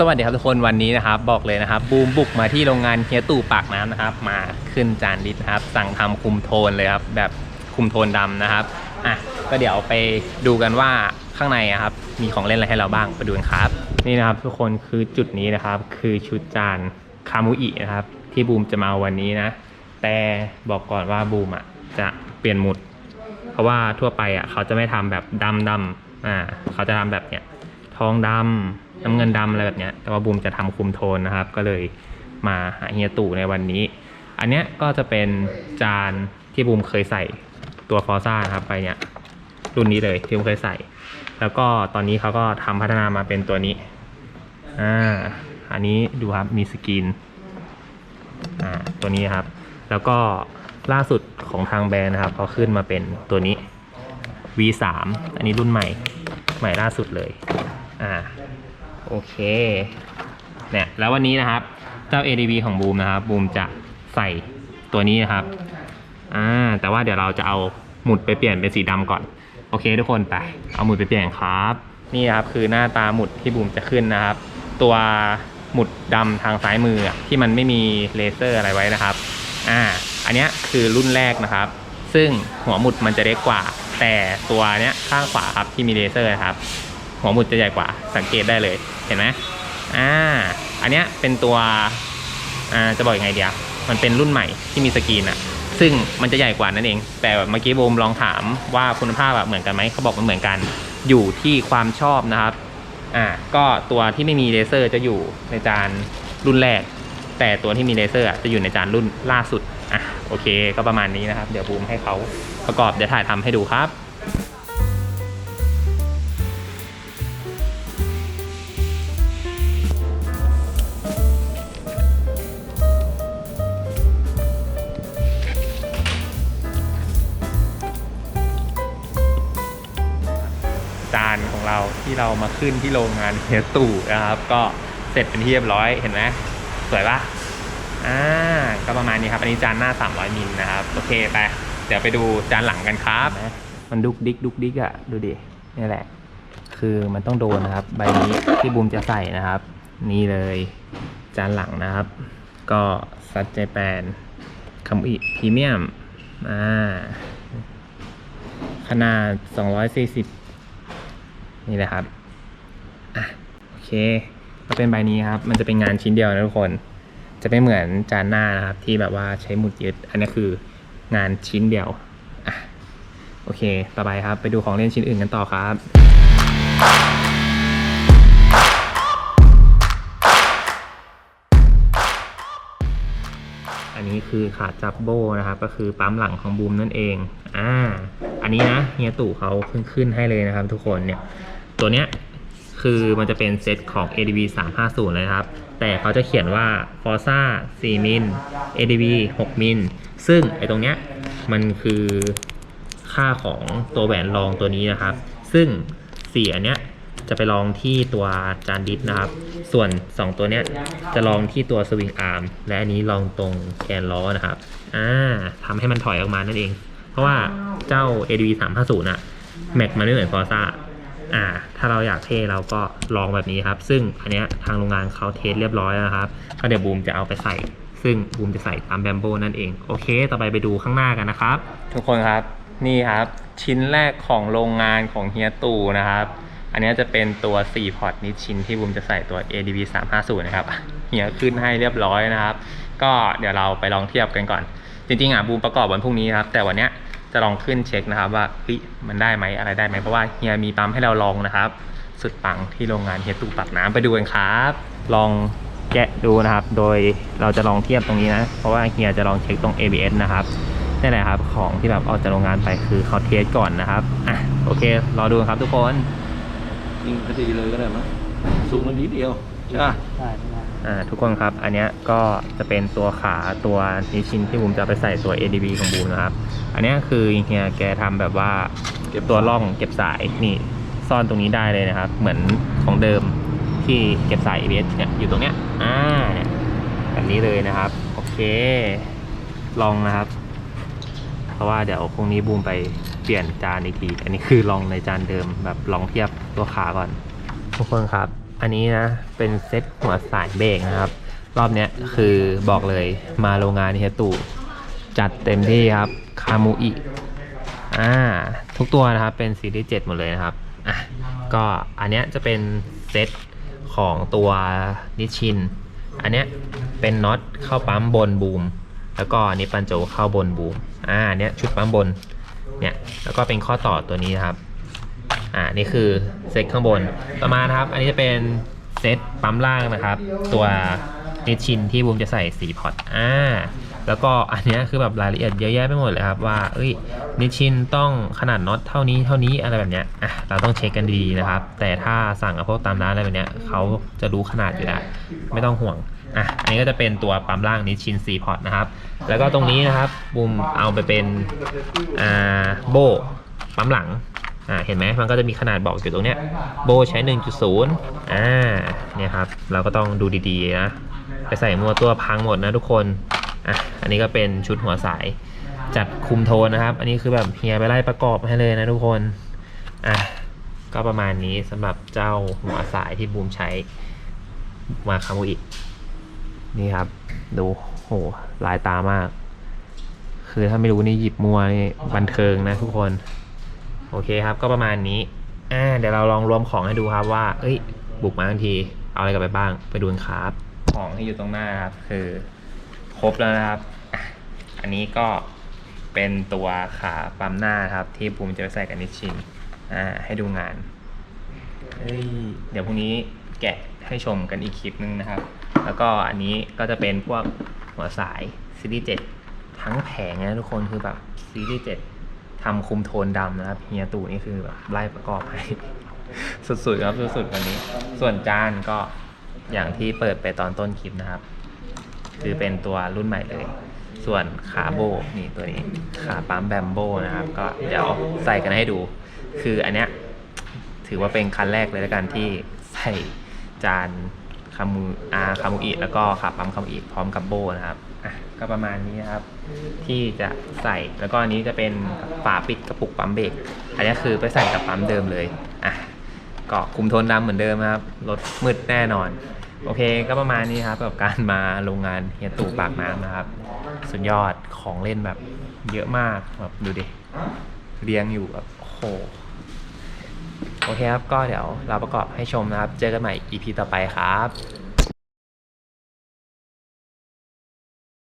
สวัสดีครับทุกคนวันนี้นะครับบอกเลยนะครับบูมบุกมาที่โรงงานเฮียตู่ปากน้ำนะครับ มาขึ้นจานดิสนะครับ สั่งทำคุมโทนเลยครับแบบคุมโทนดำนะครับอะก็เดี๋ยวไปดูกันว่าข้างในอะครับมีของเล่นอะไรให้เราบ้างไปดูกันครับ นี่นะครับทุกคนคือจุดนี้นะครับ คือชุดจานคามุอินะครับ ที่บูมจะมาวันนี้นะ แต่บอกก่อนว่าบูมอะจะเปลี่ยนหมุด เพราะว่าทั่วไปอะเขาจะไม่ทำแบบดำดำอ่าเขาจะทำแบบเนี้ยทองดำ น้ำเงินดำอะไรแบบเนี้ย แต่ว่าบูมจะทำคุมโทนนะครับ ก็เลยมาหาเฮียตู่ในวันนี้ อันเนี้ยก็จะเป็นจานที่บูมเคยใส่ตัวฟอร์ซ่าครับไปเนี้ยรุ่นนี้เลยที่บูมเคยใส่ แล้วก็ตอนนี้เขาก็ทำพัฒนามาเป็นตัวนี้ อ่า อันนี้ดูครับมีสกรีนอ่า ตัวนี้ครับ แล้วก็ล่าสุดของทางแบรนด์นะครับเขาขึ้นมาเป็นตัวนี้ V3 อันนี้รุ่นใหม่ ใหม่ล่าสุดเลย อ่าโอเคเนี่ยแล้ววันนี้นะครับเจ้า ADV ของบูมนะครับบูมจะใส่ตัวนี้นะครับอ่าแต่ว่าเดี๋ยวเราจะเอาหมุดไปเปลี่ยนเป็นสีดำก่อน โอเคทุกคนไปเอาหมุดไปเปลี่ยนครับ นี่ครับคือหน้าตาหมุดที่บูมจะขึ้นนะครับ ตัวหมุดดำทางซ้ายมือที่มันไม่มีเลเซอร์อะไรไว้นะครับอ่าอันนี้คือรุ่นแรกนะครับ ซึ่งหัวหมุดมันจะเล็กกว่า แต่ตัวเนี้ยข้างขวาครับที่มีเลเซอร์นะครับ หัวหมุดจะใหญ่กว่าสังเกตได้เลยเห็นไหมอ่าอันเนี้ยเป็นตัวอ่าจะบอกยังไงเดียวมันเป็นรุ่นใหม่ที่มีสกรีนอะซึ่งมันจะใหญ่กว่านั่นเอง แต่เมื่อกี้โบมลองถามว่าคุณภาพแบบเหมือนกันไหมเขาบอกมันเหมือนกันอยู่ที่ความชอบนะครับอ่าก็ตัวที่ไม่มีเลเซอร์จะอยู่ในจานรุ่นแรก แต่ตัวที่มีเลเซอร์อะจะอยู่ในจานรุ่นล่าสุดอะโอเค ก็ประมาณนี้นะครับ เดี๋ยวบูมให้เขาประกอบเดี๋ยวถ่ายทำให้ดูครับ เราที่เรามาขึ้นที่โรงงานเฮียตู่นะครับ ก็เสร็จเป็นที่เรียบร้อยเห็นไหมสวยปะอ่าก็ประมาณนี้ครับ อันนี้จานหน้า 300มิลนะครับ โอเคไป เดี๋ยวไปดูจานหลังกันครับ มันดุกดิกดุกดิกอะดูดิ นี่แหละ คือมันต้องโดนนะครับ ใบนี้ที่บูมจะใส่นะครับ นี่เลยจานหลังนะครับ ก็ซัดเจแปนคัมอิพรีเมียม อ่า ขนาด 240 นี่แหละครับอะโอเคก็เป็นใบนี้ครับ มันจะเป็นงานชิ้นเดียวนะทุกคน จะไม่เหมือนจานหน้านะครับ ที่แบบว่าใช้หมุดยึด อันนี้คืองานชิ้นเดียวอะโอเค ต่อไปครับ ไปดูของเล่นชิ้นอื่นกันต่อครับ อันนี้คือขาจับโบนะครับ ก็คือปั๊มหลังของบูมนั่นเอง อ่า อันนี้นะเฮียตู่เขาเพิ่งขึ้นให้เลยนะครับ ทุกคนเนี่ย ตัวเนี้ยคือมันจะเป็นเซตของ ADV 350เลยนะครับ แต่เขาจะเขียนว่า Forza 4 มิล ADV 6 มิล ซึ่งไอ้ตรงเนี้ยมันคือค่าของตัวแหวนรองตัวนี้นะครับ ซึ่งสีอันเนี้ยจะไปลองที่ตัวจานดิสนะครับ ส่วน 2 ตัวเนี้ยจะลองที่ตัวสวิงอาร์ม และอันนี้ลองตรงแกนล้อนะครับ อ่าทำให้มันถอยออกมานั่นเอง เพราะว่าเจ้า ADV 350น่ะ แม็กมันไม่เหมือนฟอร์ซ่า อ่า ถ้าเราอยากเทเราก็ลองแบบนี้ครับ ซึ่งอันเนี้ยทางโรงงานเขาเทสเรียบร้อยแล้วครับ ก็เดี๋ยวบูมจะเอาไปใส่ ซึ่งบูมจะใส่ตามแบมโบนั่นเอง โอเค ต่อไปไปดูข้างหน้ากันนะครับ ทุกคนครับ นี่ครับ ชิ้นแรกของโรงงานของเฮียตู่นะครับ อันนี้จะเป็นตัว4พอร์ตนิดชิ้นที่บูมจะใส่ตัว ADV 350นะครับเฮียขึ้นให้เรียบร้อยนะครับ ก็เดี๋ยวเราไปลองเทียบกันก่อน จริงๆอะบูมประกอบวันพรุ่งนี้ครับ แต่วันเนี้ย จะลองขึ้นเช็คนะครับว่าเฮ้ยมันได้ไหมอะไรได้ไหมเพราะว่าเฮียมีปั๊มให้เราลองนะครับ สุดปังที่โรงงานเฮียตู่ปากน้ำไปดูกันครับ ลองแกะดูนะครับ โดยเราจะลองเทียบตรงนี้นะ เพราะว่าเฮียจะลองเช็คตรง ABS นะครับนี่แหละครับของที่แบบออกจากโรงงานไปคือเขาเทสก่อนนะครับอะโอเครอดูครับทุกคนยิงพอดีเลยก็ได้มั้งสูงมันนิดเดียว ใช่ปะอ่าทุกคนครับ อันเนี้ยก็จะเป็นตัวขาตัวนิชินที่บูมจะเอาไปใส่ตัว ADB ของบูมนะครับ อันเนี้ยคือเฮียแกทำแบบว่าเก็บตัวร่องเก็บสายนี่ซ่อนตรงนี้ได้เลยนะครับ เหมือนของเดิมที่เก็บสาย ABS เนี่ยอยู่ตรงเนี้ยอ่าเนี่ยแบบนี้เลยนะครับ โอเค ลองนะครับ เพราะว่าเดี๋ยวพรุ่งนี้บูมไปเปลี่ยนจานอีกที อันนี้คือลองในจานเดิมแบบลองเทียบตัวขาก่อน ทุกคนครับ อันนี้นะ เป็นเซ็ตหัวสายเบรกนะครับ รอบเนี้ยคือบอกเลยมาโรงงานเฮตู่จัดเต็มที่ครับ คามูอิอ่าทุกตัวนะครับเป็นซีรีส์7หมดเลยนะครับอะก็อันเนี้ยจะเป็นเซ็ตของตัวนิชิน อันเนี้ยเป็นน็อตเข้าปั๊มบนบูม แล้วก็อันนี้ปันโจเข้าบนบูม อ่าอันเนี้ยชุดปั๊มบน เนี่ย แล้วก็เป็นข้อต่อตัวนี้นะครับ อ่านี่คือเซตข้างบนต่อมานะครับ อันนี้จะเป็นเซตปั๊มล่างนะครับ ตัวนิชินที่บูมจะใส่สีพอร์ตอ่าแล้วก็อันเนี้ยคือแบบรายละเอียดเยอะแยะไปหมดเลยครับว่าเอ้ยนิชินต้องขนาดน็อตเท่านี้เท่านี้อะไรแบบเนี้ยอะเราต้องเช็คกันดีนะครับ แต่ถ้าสั่งกับพวกตามร้านอะไรแบบเนี้ยเขาจะรู้ขนาดอยู่แล้วไม่ต้องห่วงอะอันนี้ก็จะเป็นตัวปั๊มล่างนิชิน4พอร์ตนะครับ แล้วก็ตรงนี้นะครับบูมเอาไปเป็นอ่าโบปั๊มหลัง อ่าเห็นไหมมันก็จะมีขนาดบอกอยู่ตรงเนี้ยโบใช้ 1.0อ่าเนี่ยครับเราก็ต้องดูดีๆนะไปใส่มัวตัวพังหมดนะทุกคนอะอันนี้ก็เป็นชุดหัวสายจัดคุมโทนนะครับ อันนี้คือแบบเฮียไปไล่ประกอบให้เลยนะทุกคนอะก็ประมาณนี้สำหรับเจ้าหัวสายที่บูมใช้มาคามุอินี่ครับ ดูโหลายตามาก คือถ้าไม่รู้นี่หยิบมัวนี่บันเทิงนะทุกคน อเคครับ ก็ประมาณนี้อ่าเดี๋ยวเราลองรวมของให้ดูครับว่า เอ้ย บุกมาทันที เอาอะไรกลับไปบ้าง ไปดูกันครับ ของที่อยู่ตรงหน้าครับ คือ ครบแล้วนะครับ อันนี้ก็เป็นตัวขาปั๊มหน้าครับ ที่ภูมิจะไปใส่กับนิชชินอ่าให้ดูงานเอ้ยเดี๋ยวพรุ่งนี้แกะให้ชมกันอีกคลิปนึงนะครับ แล้วก็อันนี้ก็จะเป็นพวกหัวสายซีรีส์7ทั้งแผงนะทุกคนคือแบบซีรีส์7 ทำคุมโทนดำนะครับเฮียตู่นี่คือแบบไล่ประกอบให้สุดๆครับสุดๆวันนี้ ส่วนจานก็อย่างที่เปิดไปตอนต้นคลิปนะครับ คือเป็นตัวรุ่นใหม่เลย ส่วนขาโบนี่ตัวนี้ขาปั๊มแบมโบนะครับ ก็เดี๋ยวใส่กันให้ดู คืออันเนี้ยถือว่าเป็นคันแรกเลยแล้วกันที่ใส่จาน คามูอาคามูอิแล้วก็ขาปั๊มคามูอิพร้อมกับโบนะครับอะก็ประมาณนี้นะครับ ที่จะใส่แล้วก็อันนี้จะเป็นฝาปิดกระปุกปั๊มเบรกอันนี้คือไปใส่กับปั๊มเดิมเลยอะก็คุมโทนดำเหมือนเดิมครับรถมืดแน่นอน โอเคก็ประมาณนี้ครับกับการมาโรงงานเฮียตู่ปากน้ำนะครับ สุดยอดของเล่นแบบเยอะมากแบบดูดิเรียงอยู่แบบโอ้โห โอเคครับ ก็เดี๋ยวเราประกอบให้ชมนะครับ เจอกันใหม่ EP ต่อไปครับ